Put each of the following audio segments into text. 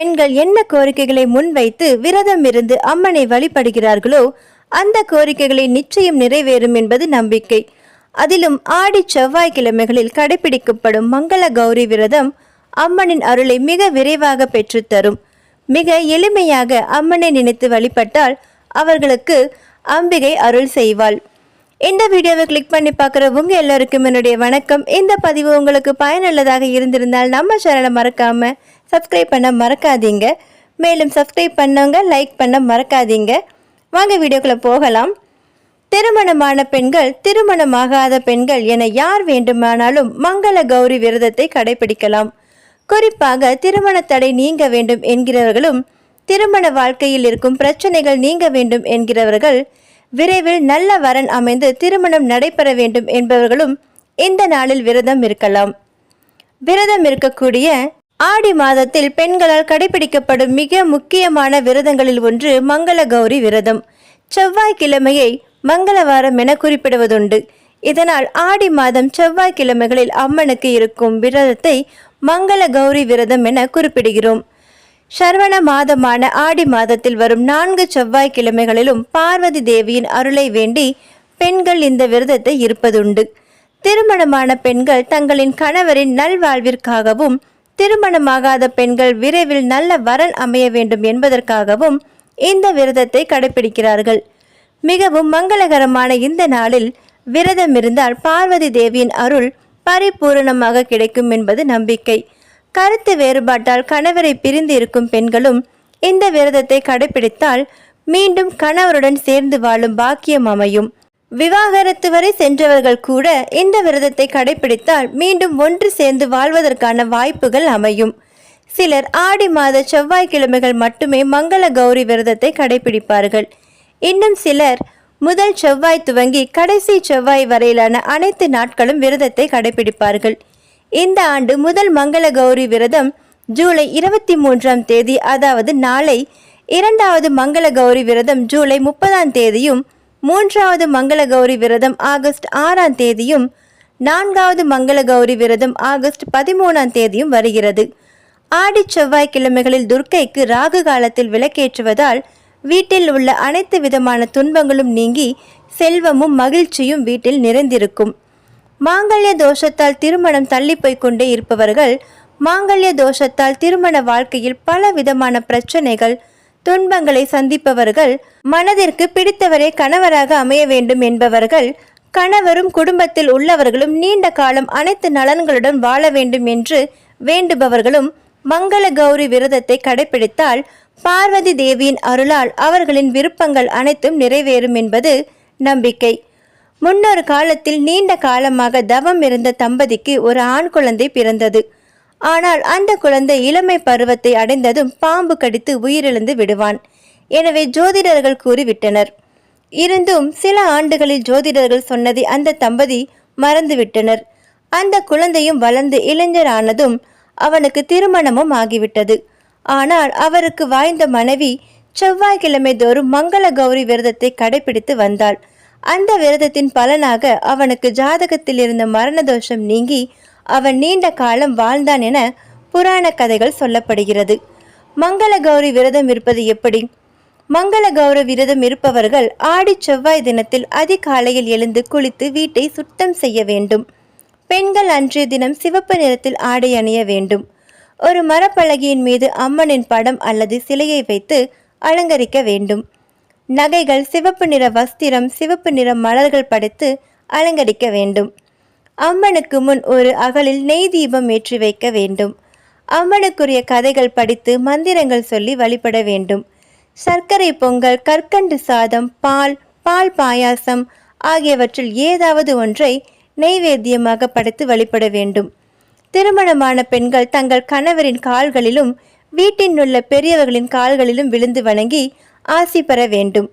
பெண்கள் என்ன கோரிக்கைகளை முன்வைத்து விரதம் இருந்து அம்மனை வழிபடுகிறார்களோ அந்த கோரிக்கைகளை நிச்சயம் நிறைவேறும் என்பது நம்பிக்கை. அதிலும் ஆடி செவ்வாய்க்கிழமைகளில் கடைபிடிக்கப்படும் மங்கள கௌரி விரதம் அம்மனின் அருளை மிக விரைவாக பெற்றுத்தரும். மிக எளிமையாக அம்மனை நினைத்து வழிபட்டால் அவர்களுக்கு அம்பிகை அருள் செய்வாள். இந்த வீடியோவை கிளிக் பண்ணி பார்க்குறவங்க எல்லாருக்கும் என்னுடைய வணக்கம். இந்த பதிவு உங்களுக்கு பயனுள்ளதாக இருந்திருந்தால் நம்ம சேனலை மறக்காமல் சப்ஸ்கிரைப் பண்ண மறக்காதீங்க. மேலும் சப்ஸ்கிரைப் பண்ணவங்க லைக் பண்ண மறக்காதீங்க. வாங்க வீடியோக்குள்ளே போகலாம். திருமணமான பெண்கள் திருமணமாகாத பெண்கள் என யார் வேண்டுமானாலும் மங்கள கௌரி விரதத்தை கடைபிடிக்கலாம். குறிப்பாக திருமண தடை நீங்க வேண்டும் என்கிறவர்களும் திருமண வாழ்க்கையில் இருக்கும் பிரச்சனைகள் நீங்க வேண்டும் என்கிறவர்கள் விரைவில் நல்ல வரன் அமைந்து திருமணம் நடைபெற வேண்டும் என்பவர்களும் இந்த நாளில் விரதம் இருக்கலாம். விரதம் இருக்கக்கூடிய ஆடி மாதத்தில் பெண்களால் கடைபிடிக்கப்படும் மிக முக்கியமான விரதங்களில் ஒன்று மங்கள கௌரி விரதம். செவ்வாய்க்கிழமையை மங்களவாரம் என குறிப்பிடுவதுண்டு. இதனால் ஆடி மாதம் செவ்வாய்க்கிழமைகளில் அம்மனுக்கு இருக்கும் விரதத்தை மங்கள கௌரி விரதம் என குறிப்பிடுகிறோம். சரவண மாதமான ஆடி மாதத்தில் வரும் நான்கு செவ்வாய்க்கிழமைகளிலும் பார்வதி தேவியின் அருளை வேண்டி பெண்கள் இந்த விரதத்தை இருப்பதுண்டு. திருமணமான பெண்கள் தங்களின் கணவரின் நல்வாழ்விற்காகவும் திருமணமாகாத பெண்கள் விரைவில் நல்ல வரன் அமைய வேண்டும் என்பதற்காகவும் இந்த விரதத்தை கடைபிடிக்கிறார்கள் மிகவும் மங்களகரமான இந்த நாளில் விரதம் இருந்தால் பார்வதி தேவியின் அருள் பரிபூரணமாக கிடைக்கும் என்பது நம்பிக்கை. கருத்து வேறுபாட்டால் கணவரை பிரிந்து இருக்கும் பெண்களும் இந்த விரதத்தை கடைபிடித்தால் மீண்டும் கணவருடன் சேர்ந்து வாழும் பாக்கியம் அமையும். விவாகரத்து வரை சென்றவர்கள் கூட இந்த விரதத்தை கடைபிடித்தால் மீண்டும் ஒன்று சேர்ந்து வாழ்வதற்கான வாய்ப்புகள் அமையும். சிலர் ஆடி மாத செவ்வாய்க்கிழமைகள் மட்டுமே மங்கள கௌரி விரதத்தை கடைபிடிப்பார்கள். இன்னும் சிலர் முதல் செவ்வாய் துவங்கி கடைசி செவ்வாய் வரையிலான அனைத்து நாட்களும் விரதத்தை கடைபிடிப்பார்கள். இந்த ஆண்டு முதல் மங்கள கௌரி விரதம் ஜூலை இருபத்தி மூன்றாம் தேதி அதாவது நாளை இரண்டாவது மங்கள கௌரி விரதம் ஜூலை முப்பதாம் தேதியும் மூன்றாவது மங்கள கௌரி விரதம் ஆகஸ்ட் ஆறாம் தேதியும் நான்காவது மங்கள கௌரி விரதம் ஆகஸ்ட் பதிமூணாம் தேதியும் வருகிறது. ஆடி செவ்வாய்க்கிழமைகளில் துர்க்கைக்கு ராகு காலத்தில் விளக்கேற்றுவதால் வீட்டில் உள்ள அனைத்து விதமான துன்பங்களும் நீங்கி செல்வமும் மகிழ்ச்சியும் வீட்டில் நிறைந்திருக்கும். மாங்கல்ய தோஷத்தால் திருமணம் தள்ளி போய்க் கொண்டே இருப்பவர்கள் மாங்கல்ய தோஷத்தால் திருமண வாழ்க்கையில் பல விதமான பிரச்சனைகள் துன்பங்களை சந்திப்பவர்கள் மனதிற்கு பிடித்தவரே கணவராக அமைய வேண்டும் என்பவர்கள் கணவரும் குடும்பத்தில் உள்ளவர்களும் நீண்ட காலம் அனைத்து நலன்களுடன் வாழ வேண்டும் என்று வேண்டுபவர்களும் மங்கள கௌரி விரதத்தை கடைபிடித்தால் பார்வதி தேவியின் அருளால் அவர்களின் விருப்பங்கள் அனைத்தும் நிறைவேறும் என்பது நம்பிக்கை. முன்னொரு காலத்தில் நீண்ட காலமாக தவம் இருந்த தம்பதிக்கு ஒரு ஆண் குழந்தை பிறந்தது. ஆனால் அந்த குழந்தை இளமை பருவத்தை அடைந்ததும் பாம்பு கடித்து உயிரிழந்து விடுவான். எனவே ஜோதிடர்கள் கூறிவிட்டனர். இருந்தும் சில ஆண்டுகளில் ஜோதிடர்கள் சொன்னதை அந்த தம்பதி மறந்துவிட்டனர். அந்த குழந்தையும் வளர்ந்து இளைஞரானதும் அவனுக்கு திருமணமும் ஆகிவிட்டது. ஆனால் அவருக்கு வாய்ந்த மனைவி செவ்வாய்க்கிழமை தோறும் மங்கள கௌரி விரதத்தை கடைபிடித்து வந்தாள். அந்த விரதத்தின் பலனாக அவனுக்கு ஜாதகத்தில் இருந்த மரண தோஷம் நீங்கி அவன் நீண்ட காலம் வாழ்ந்தான் என புராண கதைகள் சொல்லப்படுகிறது. மங்கள கௌரி விரதம் இருப்பது எப்படி? மங்கள கௌர விரதம் இருப்பவர்கள் ஆடி செவ்வாய் தினத்தில் அதிகாலையில் எழுந்து குளித்து வீட்டை சுத்தம் செய்ய வேண்டும். பெண்கள் அன்றைய தினம் சிவப்பு நிறத்தில் ஆடை அணிய வேண்டும். ஒரு மரப்பலகையின் மீது அம்மனின் படம் அல்லது சிலையை வைத்து அலங்கரிக்க வேண்டும். நகைகள் சிவப்பு நிற வஸ்திரம் சிவப்பு நிற மலர்கள் படைத்து அலங்கரிக்க வேண்டும். அம்மனுக்கு முன் ஒரு அகலில் நெய் தீபம் ஏற்றி வைக்க வேண்டும். அம்மனுக்குரிய கதைகள் படித்து மந்திரங்கள் சொல்லி வழிபட வேண்டும். சர்க்கரை பொங்கல் கற்கண்டு சாதம் பால் பால் பாயாசம் ஆகியவற்றில் ஏதாவது ஒன்றை நெய்வேத்தியமாக படைத்து வழிபட வேண்டும். திருமணமான பெண்கள் தங்கள் கணவரின் கால்களிலும் வீட்டில் உள்ள பெரியவர்களின் கால்களிலும் விழுந்து வணங்கி ஆசி பெற வேண்டும்.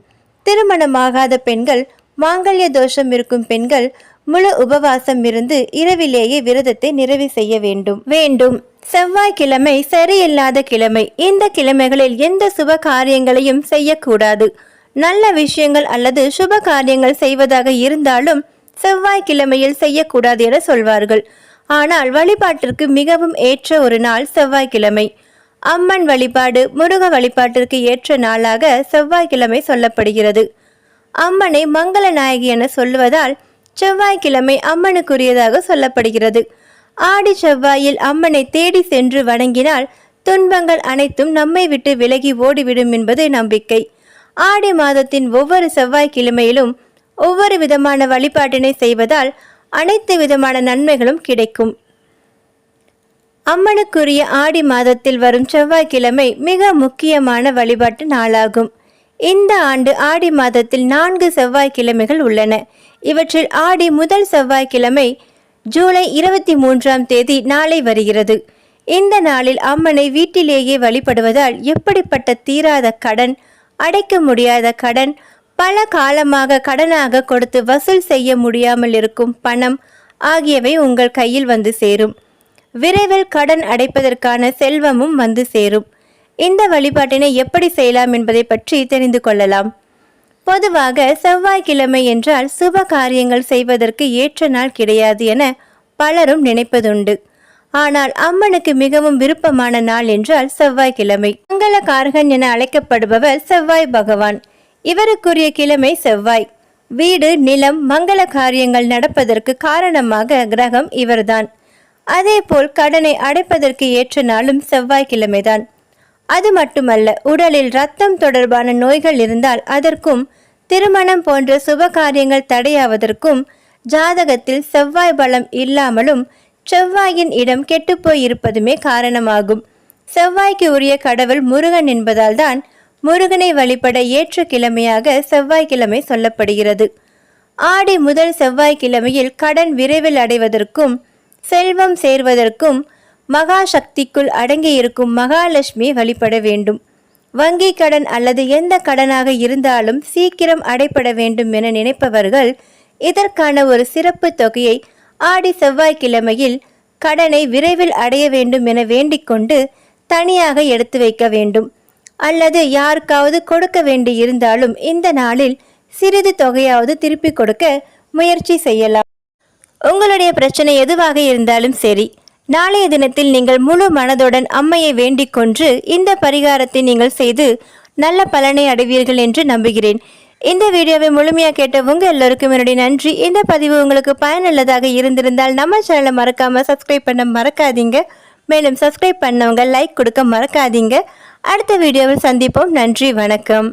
திருமணமாகாத பெண்கள் மாங்கல்ய தோஷம் இருக்கும் பெண்கள் முழு உபவாசம் இருந்து இரவிலேயே விரதத்தை நிறைவு செய்ய வேண்டும். வேண்டும். செவ்வாய்க்கிழமை சரியில்லாத கிழமை. இந்த கிழமைகளில் எந்த சுப காரியங்களையும் செய்யக்கூடாது. நல்ல விஷயங்கள் அல்லது சுப காரியங்கள் செய்வதாக இருந்தாலும் செவ்வாய்க்கிழமையில் செய்யக்கூடாது என சொல்வார்கள். ஆனால் வழிபாட்டிற்கு மிகவும் ஏற்ற ஒரு நாள் செவ்வாய்க்கிழமை. அம்மன் வழிபாடு முருக வழிபாட்டிற்கு ஏற்ற நாளாக செவ்வாய்க்கிழமை சொல்லப்படுகிறது. அம்மனை மங்கள நாயகி என சொல்லுவதால் செவ்வாய்க்கிழமை அம்மனுக்குரியதாக சொல்லப்படுகிறது. ஆடி செவ்வாயில் அம்மனை தேடி சென்று வணங்கினால் துன்பங்கள் அனைத்தும் நம்மை விட்டு விலகி ஓடிவிடும் என்பது நம்பிக்கை. ஆடி மாதத்தின் ஒவ்வொரு செவ்வாய்க்கிழமையிலும் ஒவ்வொரு விதமான வழிபாட்டினை செய்வதால் அனைத்து விதமான நன்மைகளும் கிடைக்கும். அம்மனுக்குரிய ஆடி மாதத்தில் வரும் செவ்வாய்க்கிழமை மிக முக்கியமான வழிபாட்டு நாளாகும். இந்த ஆண்டு ஆடி மாதத்தில் நான்கு செவ்வாய்க்கிழமைகள் உள்ளன. இவற்றில் ஆடி முதல் செவ்வாய்க்கிழமை ஜூலை இருபத்தி மூன்றாம் தேதி நாளை வருகிறது. இந்த நாளில் அம்மனை வீட்டிலேயே வழிபடுவதால் எப்படிப்பட்ட தீராத கடன் அடைக்க முடியாத கடன் பல காலமாக கடனாக கொடுத்து வசூல் செய்ய முடியாமல் இருக்கும் பணம் ஆகியவை உங்கள் கையில் வந்து சேரும். விரைவில் கடன் அடைப்பதற்கான செல்வமும் வந்து சேரும். இந்த வழிபாட்டினை எப்படி செய்யலாம் என்பதை பற்றி தெரிந்து கொள்ளலாம். பொதுவாக செவ்வாய்க்கிழமை என்றால் சுப காரியங்கள் செய்வதற்கு ஏற்ற நாள் கிடையாது என பலரும் நினைப்பதுண்டு. ஆனால் அம்மனுக்கு மிகவும் விருப்பமான நாள் என்றால் செவ்வாய்க்கிழமை. மங்களகாரகன் என அழைக்கப்படுபவர் செவ்வாய் பகவான். இவருக்குரிய கிழமை செவ்வாய். வீடு நிலம் மங்கள காரியங்கள் நடப்பதற்கு காரணமாக கிரகம் இவர்தான். அதேபோல் கடனை அடைப்பதற்கு ஏற்ற நாளும் செவ்வாய்க்கிழமைதான். அது மட்டுமல்ல உடலில் ரத்தம் தொடர்பான நோய்கள் இருந்தால் அதற்கும் திருமணம் போன்ற சுப காரியங்கள் தடையாவதற்கும் ஜாதகத்தில் செவ்வாய் பலம் இல்லாமலும் செவ்வாயின் இடம் கெட்டுப்போய் இருப்பதுமே காரணமாகும். செவ்வாய்க்கு உரிய கடவுள் முருகன் என்பதால் தான் முருகனை வழிபட ஏற்ற கிழமையாக செவ்வாய்க்கிழமை சொல்லப்படுகிறது. ஆடி முதல் செவ்வாய்க்கிழமையில் கடன் விரைவில் அடைவதற்கும் செல்வம் சேர்வதற்கும் மகா சக்திக்குள் அடங்கியிருக்கும் மகாலட்சுமி வழிபட வேண்டும். வங்கி கடன் அல்லது எந்த கடனாக இருந்தாலும் சீக்கிரம் அடைப்பட வேண்டும் என நினைப்பவர்கள் இதற்கான ஒரு சிறப்பு தொகையை ஆடி செவ்வாய்க்கிழமையில் கடனை விரைவில் அடைய வேண்டும் என வேண்டிக்கொண்டு தனியாக எடுத்து வைக்க வேண்டும். அல்லது யாருக்காவது கொடுக்க வேண்டி இருந்தாலும் இந்த நாளில் சிறிது தொகையாவது திருப்பி கொடுக்க முயற்சி செய்யலாம். உங்களுடைய பிரச்சனை எதுவாக இருந்தாலும் சரி நாளைய தினத்தில் நீங்கள் முழு மனதுடன் அம்மையை வேண்டிக் கொன்று இந்த பரிகாரத்தை நீங்கள் செய்து நல்ல பலனை அடைவீர்கள் என்று நம்புகிறேன். இந்த வீடியோவை முழுமையாக கேட்ட உங்கள் எல்லோருக்கும் என்னுடைய நன்றி. இந்த பதிவு உங்களுக்கு பயனுள்ளதாக இருந்திருந்தால் நம்ம சேனலை மறக்காமல் சப்ஸ்கிரைப் பண்ண மறக்காதீங்க. மேலும் சப்ஸ்கிரைப் பண்ணவங்க லைக் கொடுக்க மறக்காதீங்க. அடுத்த வீடியோவில் சந்திப்போம். நன்றி. வணக்கம்.